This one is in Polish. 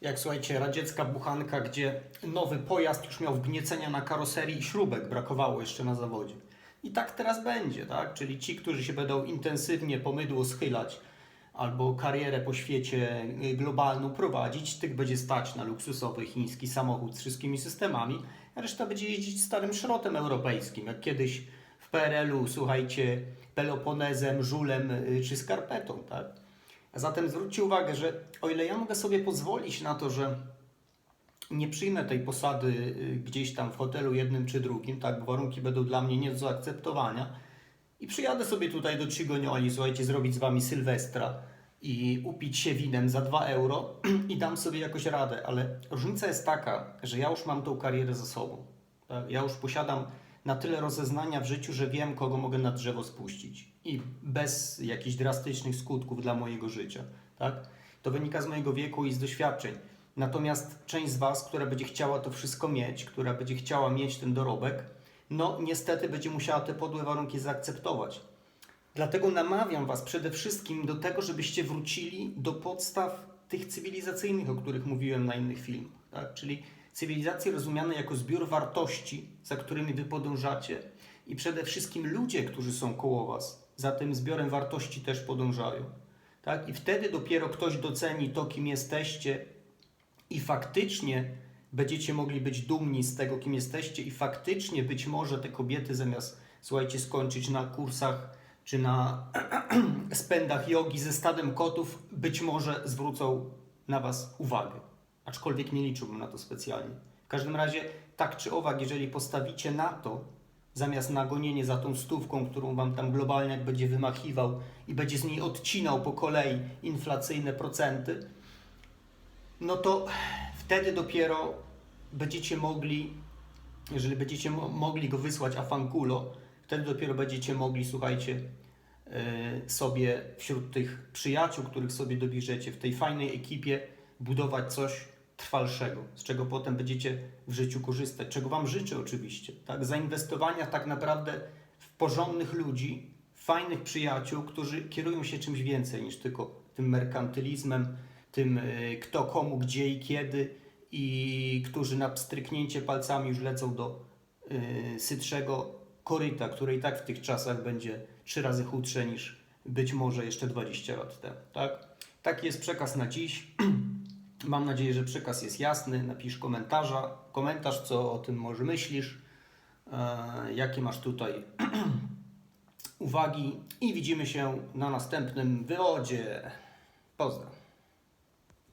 Jak słuchajcie, radziecka buchanka, gdzie nowy pojazd już miał wgniecenia na karoserii i śrubek brakowało jeszcze na zawodzie. I tak teraz będzie, tak? Czyli ci, którzy się będą intensywnie po mydło schylać albo karierę po świecie y, globalną prowadzić, tych będzie stać na luksusowy chiński samochód z wszystkimi systemami, a reszta będzie jeździć starym szrotem europejskim, jak kiedyś w PRL-u, słuchajcie, Peloponezem, żulem y, czy skarpetą, tak? Zatem zwróćcie uwagę, że o ile ja mogę sobie pozwolić na to, że nie przyjmę tej posady y, gdzieś tam w hotelu jednym czy drugim, tak, bo warunki będą dla mnie nie do zaakceptowania i przyjadę sobie tutaj do Cigonioli, słuchajcie, zrobić z Wami Sylwestra i upić się winem za 2 euro i dam sobie jakoś radę, ale różnica jest taka, że ja już mam tą karierę za sobą. Tak? Ja już posiadam na tyle rozeznania w życiu, że wiem, kogo mogę na drzewo spuścić i bez jakichś drastycznych skutków dla mojego życia. Tak? To wynika z mojego wieku i z doświadczeń. Natomiast część z Was, która będzie chciała to wszystko mieć, która będzie chciała mieć ten dorobek, no niestety będzie musiała te podłe warunki zaakceptować. Dlatego namawiam Was przede wszystkim do tego, żebyście wrócili do podstaw tych cywilizacyjnych, o których mówiłem na innych filmach. Tak? Czyli cywilizacji rozumiane jako zbiór wartości, za którymi Wy podążacie i przede wszystkim ludzie, którzy są koło Was, za tym zbiorem wartości też podążają. Tak? I wtedy dopiero ktoś doceni to, kim jesteście i faktycznie będziecie mogli być dumni z tego, kim jesteście i faktycznie być może te kobiety zamiast, słuchajcie, skończyć na kursach czy na spędach jogi ze stadem kotów, być może zwrócą na Was uwagę. Aczkolwiek nie liczyłbym na to specjalnie. W każdym razie, tak czy owak, jeżeli postawicie na to, zamiast na gonienie za tą stówką, którą Wam tam globalnie będzie wymachiwał i będzie z niej odcinał po kolei inflacyjne procenty, no to wtedy dopiero będziecie mogli, jeżeli będziecie mo- mogli go wysłać afankulo, wtedy dopiero będziecie mogli, słuchajcie, yy, sobie wśród tych przyjaciół, których sobie dobierzecie, w tej fajnej ekipie budować coś trwalszego, z czego potem będziecie w życiu korzystać, czego Wam życzę oczywiście, tak? Zainwestowania tak naprawdę w porządnych ludzi, fajnych przyjaciół, którzy kierują się czymś więcej niż tylko tym merkantylizmem, tym y, kto komu, gdzie i kiedy i którzy na pstryknięcie palcami już lecą do y, sytszego koryta, które i tak w tych czasach będzie trzy razy chudsze niż być może jeszcze 20 lat temu. Tak? Taki jest przekaz na dziś. Mam nadzieję, że przekaz jest jasny. Napisz komentarza, komentarz, co o tym może myślisz, e, jakie masz tutaj uwagi i widzimy się na następnym wywodzie. Pozdrawiam.